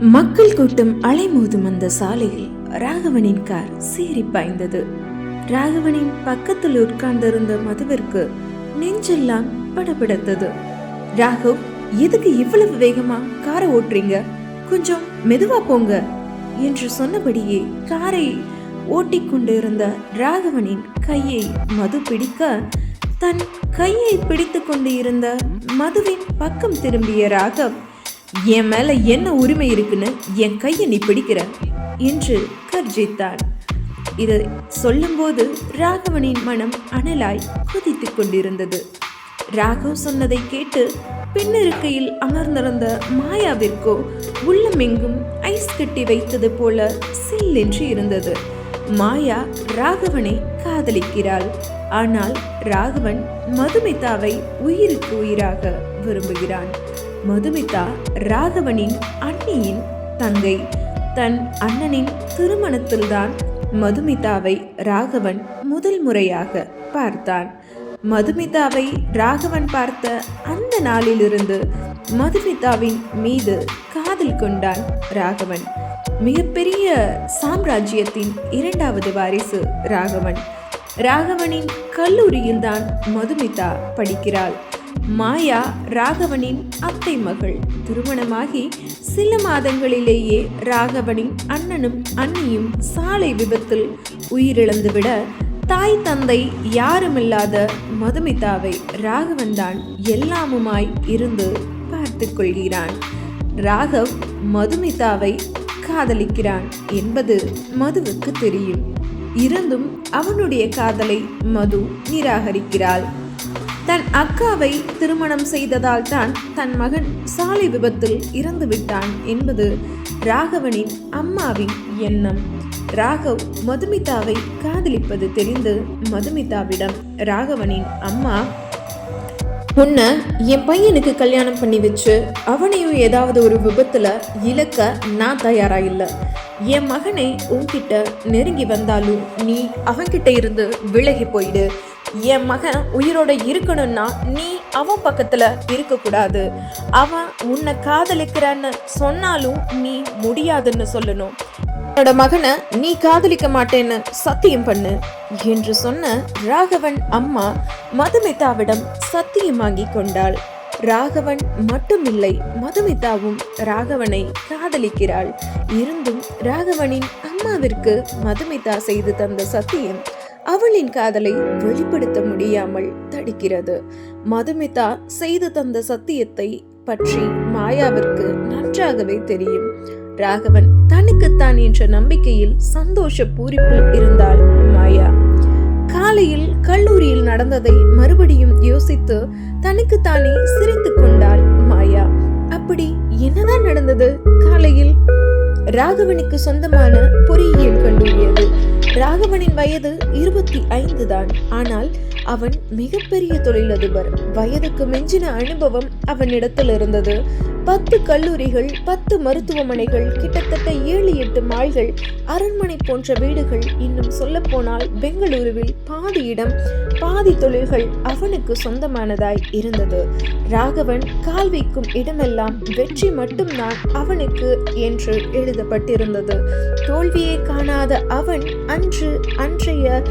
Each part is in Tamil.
மக்கள் கூட்டம் அலைமோதும் அந்த சாலையில் ராகவனின் கார் சீறி பாய்ந்தது. ராகவனின் பக்கத்தில் உட்கார்ந்திருந்த மதுவிற்கு நெஞ்செல்லாம் படபடத்தது. ராகவ் எதுக்கு இவ்வளவு வேகமா காரை ஓட்டுறீங்க? கொஞ்சம் மெதுவா போங்க என்று சொன்னபடியே காரை ஓட்டிக்கொண்டிருந்த ராகவனின் கையை மது பிடிக்க தன் கையை பிடித்து கொண்டு இருந்த மதுவின் பக்கம் திரும்பிய ராகவ் என் மேல என்ன உரிமை இருக்குன்னு என் கையை நீ பிடிக்கிற? என்று கர்ஜித்தான். இதை சொல்லும்போது ராகவனின் மனம் அனலாய் குதித்துக் கொண்டிருந்தது. ராகவ் சொன்னதை கேட்டு பின்னிருக்கையில் அமர்ந்திருந்த மாயாவிற்கோ உள்ளமெங்கும் ஐஸ் கட்டி வைத்தது போல சில்லென்று இருந்தது. மாயா ராகவனை காதலிக்கிறாள். ஆனால் ராகவன் மதுமிதாவை உயிருக்கு உயிராக விரும்புகிறான். மதுமிதா ராகவனின் அண்ணியின் தங்கை. தன் அண்ணனின் திருமணத்தில்தான் மதுமிதாவை ராகவன் முதல் முறையாக பார்த்தான். மதுமிதாவை ராகவன் பார்த்த அந்த நாளிலிருந்து மதுமிதாவின் மீது காதல் கொண்டான் ராகவன். மிகப்பெரிய சாம்ராஜ்யத்தின் இரண்டாவது வாரிசு ராகவன். ராகவனின் கல்லூரியில்தான் மதுமிதா படிக்கிறாள். மாயா ராகவனின் அத்தை மகள். திருமணமாகி சில மாதங்களிலேயே ராகவனின் அண்ணனும் அண்ணியும் சாலை விபத்தில் உயிரிழந்துவிட தாய் தந்தை யாருமில்லாத மதுமிதாவை ராகவன் தான் எல்லாமுமாய் இருந்து பார்த்து கொள்கிறான். ராகவ் மதுமிதாவை காதலிக்கிறான் என்பது மதுவுக்கு தெரியும். இருந்தும் அவனுடைய காதலை மது நிராகரிக்கிறாள். தன் அக்காவை திருமணம் செய்ததால் தான் தன் மகன் சாலை விபத்தில் இறந்து விட்டான் என்பது ராகவனின் அம்மாவின் எண்ணம். ராகவ் மதுமிதாவை காதலிப்பது தெரிந்து மதுமிதாவிடம் ராகவனின் அம்மா உன்னை என் பையனுக்கு கல்யாணம் பண்ணி வச்சு அவனையும் ஏதாவது ஒரு விபத்தில் இழக்க நான் தயாரா இல்லை. என் மகனை உன்கிட்ட நெருங்கி வந்தாலும் நீ அவன்கிட்ட இருந்து விலகி போயிடு. என் மகன் உயிரோட இருக்கணும்னா நீ அவன் பக்கத்துல இருக்கக்கூடாது. அவன் உன்னை காதலிக்கிறான்னு சொன்னாலும் நீ முடியாதுன்னு சொல்லணும். என்னோட மகனை நீ காதலிக்க மாட்டேன்னு சத்தியம் பண்ணு என்று சொன்ன ராகவன் அம்மா மதுமிதாவிடம் சத்தியம் வாங்கி கொண்டாள். ராகவன் மட்டுமில்லை மதுமிதாவும் ராகவனை காதலிக்கிறாள். இருந்தும் ராகவனின் அம்மாவிற்கு மதுமிதா செய்து தந்த சத்தியம் அவளின் காதலை வெளிப்படுத்த முடியாமல் தடுக்கிறது. மதுமிதா செய்து தந்த சத்தியத்தை பற்றி மாயாவிற்கு நன்றாகவே தெரியும். ராகவன் தனக்குத்தான் என்ற நம்பிக்கையில் சந்தோஷ பூரிப்பில் இருந்தாள் மாயா. காலையில் கல்லூரியில் நடந்ததை மறுபடியும் யோசித்து தனக்குத்தானே சிரித்து கொண்டாள் மாயா. அப்படி என்னதான் நடந்தது? காலையில் ராகவனுக்கு சொந்தமான பொறியியல் கல்லூரி அது ராகவனின் வயது இருபத்தி ஐந்து தான். ஆனால் அவன் மிகப்பெரிய தொழிலதிபர். வயதுக்கு மிஞ்சின அனுபவம் அவனிடத்தில் இருந்தது பத்து கல்லூரிகள் பத்து மருத்துவமனைகள் கிட்டத்தட்ட ஏழு எட்டு மால்கள் அரண்மனை போன்ற வீடுகள் இன்னும் சொல்லப்போனால் பெங்களூருவில் பாதி இடம் பாதி தொழில்கள் அவனுக்கு சொந்தமானதாய் இருந்தது. ராகவன் கால் வைக்கும் இடமெல்லாம் வெற்றி மட்டும்தான் அவனுக்கு என்று எழுதப்பட்டிருந்தது. தோல்வியை காணாத அவன் அன்று அன்றைய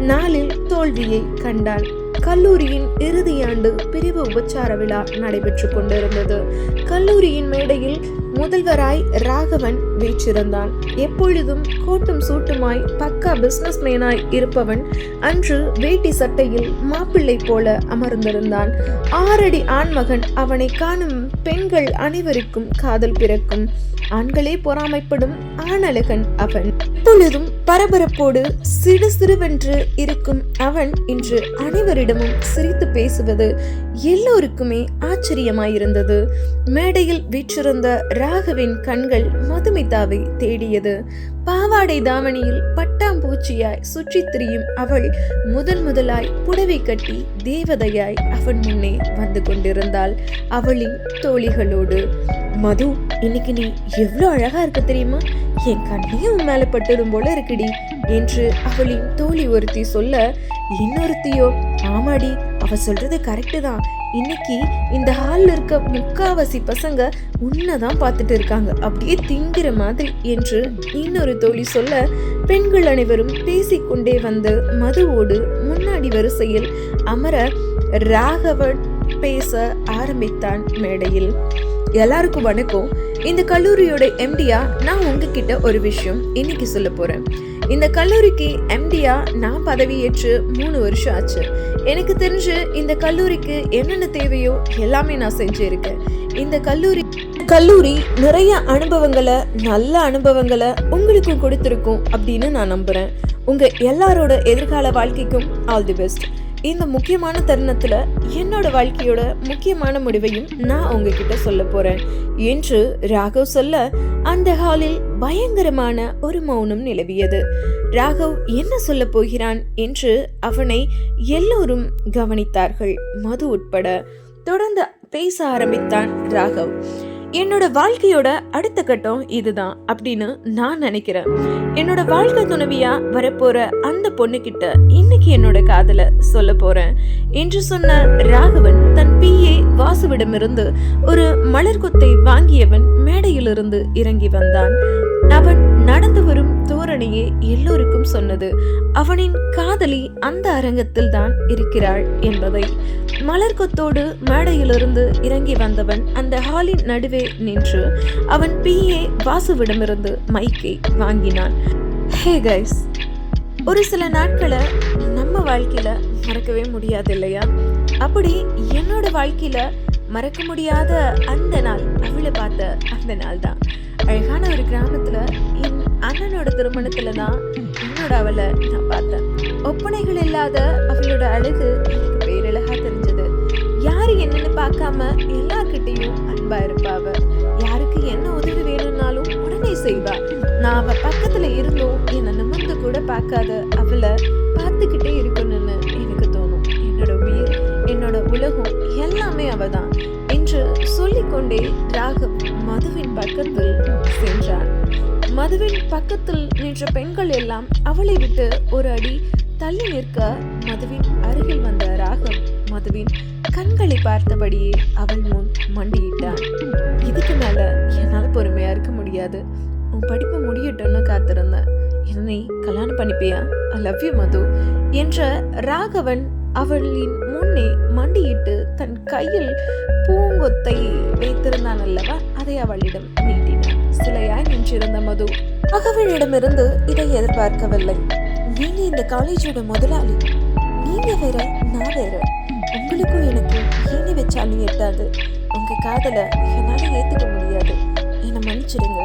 நாளில் தோல்வியை கண்டான். கல்லூரியின் இறுதியாண்டு பிரிவு உபச்சார விழா நடைபெற்று கொண்டிருந்தது. கல்லூரியின் மேடையில் முதல்வராய் ராகவன் வீற்றிருந்தான். எப்பொழுதும் கோட்டும் சூட்டுமாய் பக்கா பிசினஸ் மேனாய் இருப்பவன் அன்று வேட்டி சட்டையில் மாப்பிள்ளை போல அமர்ந்திருந்தான். ஆறடி ஆண்மகன் அவனை காணும் பெண்கள் அனைவருக்கும் காதல் பிறக்கும். ஆண்களே பொறாமைப்படும் ஆணழகன் அவன். எப்பொழுதும் பரபரப்போடு சிறு சிறுவென்று இருக்கும் அவன் இன்று அனைவரிடமும் சிரித்து பேசுவது எல்லோருக்குமே ஆச்சரியமாயிருந்தது. மேடையில் வீற்றிருந்த ராகவின் கண்கள் மதுமிதாவை தேடியது. பாவாடை தாவணியில் பட்டாம்பூச்சியாய் சுற்றி திரியும் அவள் முதன் முதலாய் புடவை கட்டி தேவதையாய் அவன் முன்னே வந்து கொண்டிருந்தாள் அவளின் தோழிகளோடு. மது இன்னைக்கு நீ எவ்வளோ அழகா இருக்க தெரியுமா? என் கண்ணையும் உன் மேல பட்டதும் போல இருக்குடி என்று அவளின் தோழி ஒருத்தி சொல்ல இன்னொருத்தியோ ஆமாடி அவ சொல்றது கரெக்டு தான். இன்னைக்கு இந்த ஹாலில் இருக்க முக்காவாசி பசங்க உன்னை தான் பார்த்துட்டு இருக்காங்க. அப்படியே திங்கிற மாதிரி என்று இன்னொரு தோழி சொல்ல பெண்கள் அனைவரும் பேசிக்கொண்டே வந்து மதுவோடு முன்னாடி வரிசையில் அமர ராகவன் பேச ஆரம்பித்தான் மேடையில். எல்லாருக்கும் வணக்கம். இந்த கல்லூரியோட எம்டியா நான் உங்ககிட்ட ஒரு விஷயம் இன்னைக்கு சொல்ல போறேன். இந்த கல்லூரிக்கு எம்டியா நான் பதவியேற்று மூணு வருஷம் ஆச்சு. எனக்கு தெரிஞ்சு இந்த கல்லூரிக்கு என்னென்ன தேவையோ எல்லாமே நான் செஞ்சிருக்கேன். இந்த கல்லூரி கல்லூரி நிறைய அனுபவங்களை நல்ல அனுபவங்களை உங்களுக்கும் கொடுத்துருக்கும் அப்படின்னு நான் நம்புறேன். உங்க எல்லாரோட எதிர்கால வாழ்க்கைக்கும் ஆல் தி பெஸ்ட். இந்த முக்கியமான தருணத்துல என்னோட வாழ்க்கையோட முக்கியமான முடிவையும் நான் உங்ககிட்ட சொல்ல போறேன். என்று ராகவ் சொல்ல அந்த ஹாலில் பயங்கரமான ஒரு மௌனம் நிலவியது. ராகவ் என்ன சொல்ல போகிறான் என்று அவனை எல்லோரும் கவனித்தார்கள். மது உட்பட. தொடர்ந்து பேச ஆரம்பித்தான் ராகவ். என்னோட வாழ்க்கையோட அடுத்த கட்டம் இதுதான் அப்படின்னு நான் நினைக்கிறேன். என்னோட வாழ்க்கை துணவியா வரப்போற அந்த பொண்ணுகிட்ட இன்னைக்கு என்னோட காதல சொல்ல போறேன். என்று சொன்ன ராகவன் தன் பிஏ வாசுவிடமிருந்து ஒரு மலர் கொத்தை வாங்கியவன் மேடையிலிருந்து இறங்கி வந்தான். அவன் நடந்து வரும் தோரணையே எல்லோருக்கும் சொன்னது. அவனின் காதலி அந்த அரங்கத்தில் தான் இருக்கிறாள் என்பதை. மலர்கொத்தோடு மேடையிலிருந்து இறங்கி வந்தவன் அந்த ஹாலின் நடுவே நின்று அவன் பிஏ வாசுவிடமிருந்து மைக்கை வாங்கினான். ஹே கைஸ் ஒரு சில நாட்களை நம்ம வாழ்க்கையில மறக்கவே முடியாது இல்லையா அப்படி என்னோட வாழ்க்கையில மறக்க முடியாத அந்த நாள் அவளை பார்த்த அந்த நாள் தான் அழகான ஒரு கிராமத்துல என் அண்ணனோட திருமணத்துல தான் என்னோட அவளை நான் பார்த்தேன். ஒப்பனைகள் இல்லாத அவளோட அழகு எனக்கு பேரழகா தெரிஞ்சது. யாரு என்னன்னு பார்க்காம எல்லார்கிட்டையும் அன்பா இருப்பாவ யாருக்கு என்ன உதவி வேணும்னாலும் உடனே செய்வா. நான் அவ பக்கத்துல இருந்தும் என்னை நிமிர்ந்து கூட பார்க்காத அவளை பார்த்துக்கிட்டே இருக்கணும்னு எனக்கு தோணும். என்னோட உயிர் என்னோட உலகம் எல்லாமே அவ தான் என்று சொல்லிக்கொண்டே ராகவ் மதுவின் பக்கத்தில் சென்றான். மதுவின் பக்கத்தில் நின்ற பெண்கள் எல்லாம் அவளை விட்டு ஒரு அடி தள்ளி நிற்க மதுவின் அருகில் வந்த ராகவ் மதுவின் கண்களை பார்த்தபடியே அவள் முன் மண்டியிட்டான். இதுக்கு மேல என்னால் பொறுமையா இருக்க முடியாது. உன் படிப்பு முடியட்டும்னு காத்திருந்தேன். என்னை கல்யாணம் பண்ணிப்பியா? ஐ லவ் யூ மது. என்ற ராகவன் அவளின் முன்னே மண்டியிட்டு தன் கையில் பூங்கொத்தை வைத்திருந்தான் அல்லவா? அதை அவளிடம் நீட்டினான். சிலையாய் நின்றிருந்த மது. ராகவனிடமிருந்து இதை எதிர்பார்க்கவில்லை. நீங்க இந்த காலேஜோட முதலாளி. நீங்க வேற நான் வேற. உங்களுக்கும் எனக்கு ஏணி வச்சாலும் எட்டாது உங்க காதல என்னால ஏத்துக்க முடியாது. என்னை மன்னிச்சிடுங்க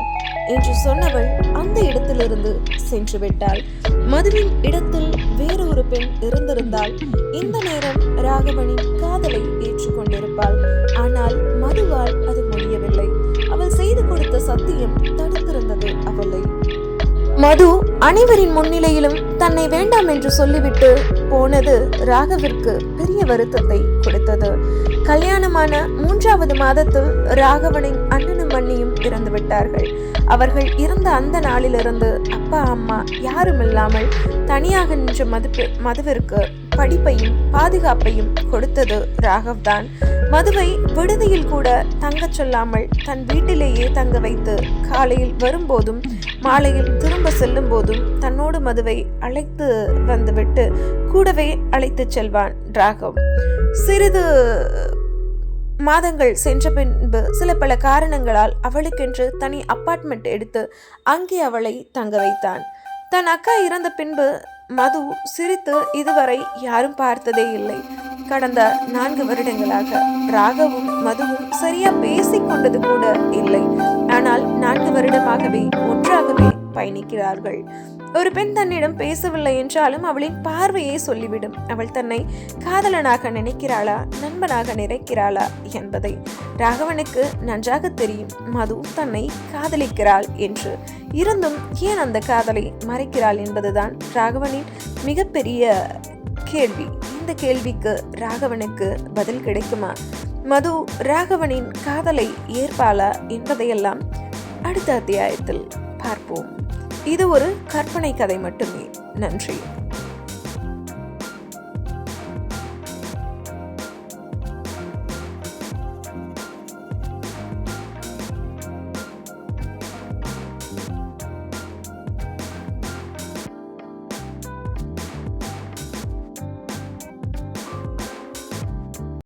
என்று சொன்னவள் அந்த இடத்திலிருந்து சென்று விட்டாள். மதுவின் இடத்தில் வேறொரு பெண் இருந்திருந்தால் இந்த நேரம் ராகவனின் காதலை ஏற்றுக்கொண்டிருப்பாள். ஆனால் மதுவால் அது முடியும் கொடுத்த சத்தியம் தடுத்திருந்தது அவளை. மது அனைவரின் முன்னிலையிலும் தன்னை வேண்டாம் என்று சொல்லிவிட்டு போனது ராகவிற்கு பெரிய வருத்தத்தை கொடுத்தது. கல்யாணமான மூன்றாவது மாதத்தில் ராகவனின் அண்ணனும் அண்ணியும் இறந்து விட்டார்கள் அவர்கள் இருந்த அந்த நாளிலிருந்து அப்பா அம்மா யாரும் இல்லாமல் தனியாக நின்ற மதுப்பு மதுவிற்கு படிப்பையும் பாதுகாப்பையும் கொடுத்தது ராகவ் தான் மதுவை விடுதியில் கூட தங்கச் சொல்லாமல் தன் வீட்டிலேயே தங்க வைத்து காலையில் வரும்போதும் மாலையில் திரும்ப செல்லும் போதும் தன்னோடு மதுவை அழைத்து வந்துவிட்டு கூடவே அழைத்துச் செல்வான் ராகவ். சிறிது மாதங்கள் சென்ற பின்பு சில பல காரணங்களால் அவளுக்கென்று தனி அப்பார்ட்மெண்ட் எடுத்து அங்கே அவளை தங்க வைத்தான். தன் அக்கா இறந்த பின்பு மது சிரித்து இதுவரை யாரும் பார்த்ததே இல்லை. கடந்த நான்கு வருடங்களாக ராகவும் மதுவும் சரியா பேசிக் கொண்டது கூட இல்லை. ஆனால் நான்கு வருடமாகவே ஒன்றாகவே பயணிக்கிறார்கள். ஒரு பெண் தன்னிடம் பேசவில்லை என்றாலும் அவளின் பார்வையே சொல்லிவிடும். அவள் தன்னை காதலனாக நினைக்கிறாளா நண்பனாக நினைக்கிறாளா என்பதை ராகவனுக்கு நன்றாக தெரியும். மது தன்னை காதலிக்கிறாள் என்று. இருந்தும் ஏன் அந்த காதலை மறைக்கிறாள் என்பதுதான் ராகவனின் மிகப்பெரிய கேள்வி. இந்த கேள்விக்கு ராகவனுக்கு பதில் கிடைக்குமா? மது ராகவனின் காதலை ஏற்பாளா என்பதையெல்லாம் அடுத்த அத்தியாயத்தில் பார்ப்போம். இது ஒரு கற்பனை கதை மட்டுமே. நன்றி.